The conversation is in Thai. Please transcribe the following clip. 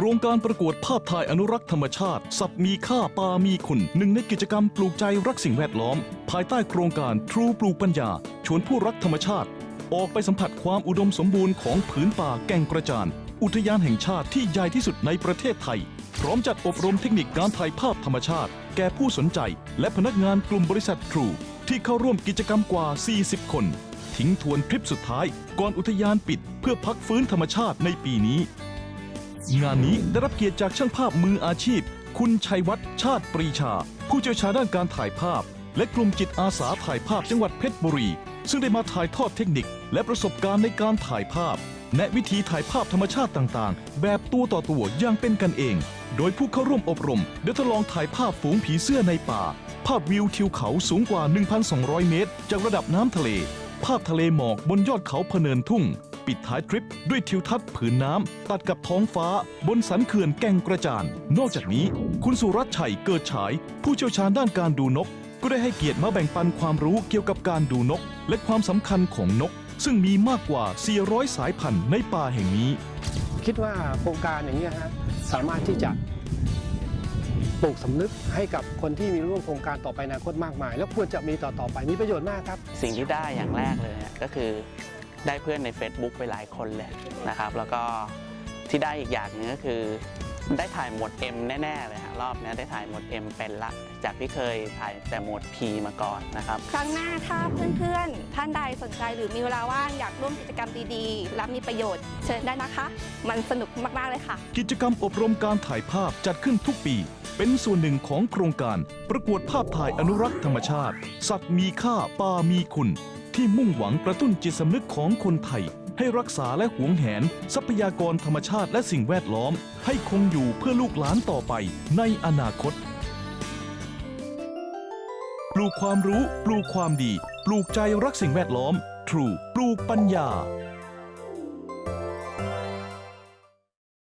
โครงการประกวดภาพถ่ายอนุรักษ์ธรรมชาติ สัตว์มีค่าปลามีคุณ หนึ่งในกิจกรรมปลูกใจรักสิ่งแวดล้อม ภายใต้โครงการทรูปลูกปัญญา ชวนผู้รักธรรมชาติ ออกไปสัมผัสความอุดมสมบูรณ์ของผืนป่าแก่งกระจาน อุทยานแห่งชาติที่ใหญ่ที่สุดในประเทศไทย พร้อมจัดอบรมเทคนิคการถ่ายภาพธรรมชาติ แก่ผู้สนใจ และพนักงานกลุ่มบริษัททรูที่เข้าร่วมกิจกรรมกว่า 40 คน ทิ้งทวนทริปสุดท้าย ก่อนอุทยานปิด เพื่อพักฟื้นธรรมชาติในปีนี้ งานนี้ได้รับเกียรติจากช่างภาพมืออาชีพ คุณชัยวัฒน์ชาติปรีชา ผู้เชี่ยวชาญด้านการถ่ายภาพ และกลุ่มจิตอาสาถ่ายภาพจังหวัดเพชรบุรี ซึ่งได้มาถ่ายทอดเทคนิค และประสบการณ์ในการถ่ายภาพ และวิธีถ่ายภาพธรรมชาติต่างๆ แบบตัวต่อตัวอย่างเป็นกันเอง โดยผู้เข้าร่วมอบรมได้ทดลองถ่ายภาพฝูงผีเสื้อในป่า ภาพวิวทิวเขาสูงกว่า 1,200 เมตร จากระดับน้ำทะเล ภาพทะเลหมอกบนยอดเขาพเนินทุ่ง ปิดท้ายทริปด้วยทิวทัศน์ผืนน้ำตัดกับท้องฟ้าบนสันเขื่อนแก่งกระจาน นอกจากนี้ คุณสุรัตน์ชัยเกิดฉาย ผู้เชี่ยวชาญด้านการดูนก ก็ได้ให้เกียรติมาแบ่งปันความรู้เกี่ยวกับการดูนก และความสำคัญของนก ซึ่งมีมากกว่า 400 สายพันธุ์ในป่าแห่งนี้ คิดว่าโครงการอย่างนี้ยฮะสามารถที่จะปลูกสำนึกให้กับคนที่มีร่วมโครงการต่อไปในอนาคตมากมาย แล้วควรจะมีต่อต่อๆไปมีประโยชน์มากครับ สิ่งที่ได้อย่างแรกเลยเนี่ยก็คือ ได้เพื่อนใน Facebook ไปหลายคนเลยนะครับ แล้วก็ที่ได้อีกอย่างหนึงก็คือ ได้ถ่ายหมด M แน่ ๆ เลยฮะรอบนี้ได้ถ่ายหมด M เป็นละ จากที่เคยถ่ายแต่หมด P มาก่อนนะครับ ครั้งหน้าถ้าเพื่อนๆ ท่านใดสนใจหรือมีเวลาว่างอยากร่วมกิจกรรมดีๆ และมีประโยชน์เชิญได้นะคะ มันสนุกมากๆเลยค่ะ กิจกรรมอบรมการถ่ายภาพจัดขึ้นทุกปี เป็นส่วนหนึ่งของโครงการ ประกวดภาพถ่ายอนุรักษ์ธรรมชาติ สัตว์มีค่าป่ามีคุณ ที่มุ่งหวังกระตุ้นจิตสำนึกของคนไทย ให้รักษาและหวงแหน ทรัพยากรธรรมชาติและสิ่งแวดล้อม ให้คงอยู่เพื่อลูกหลานต่อไปในอนาคต ปลูกความรู้ ปลูกความดี ปลูกใจรักสิ่งแวดล้อม True ปลูกปัญญา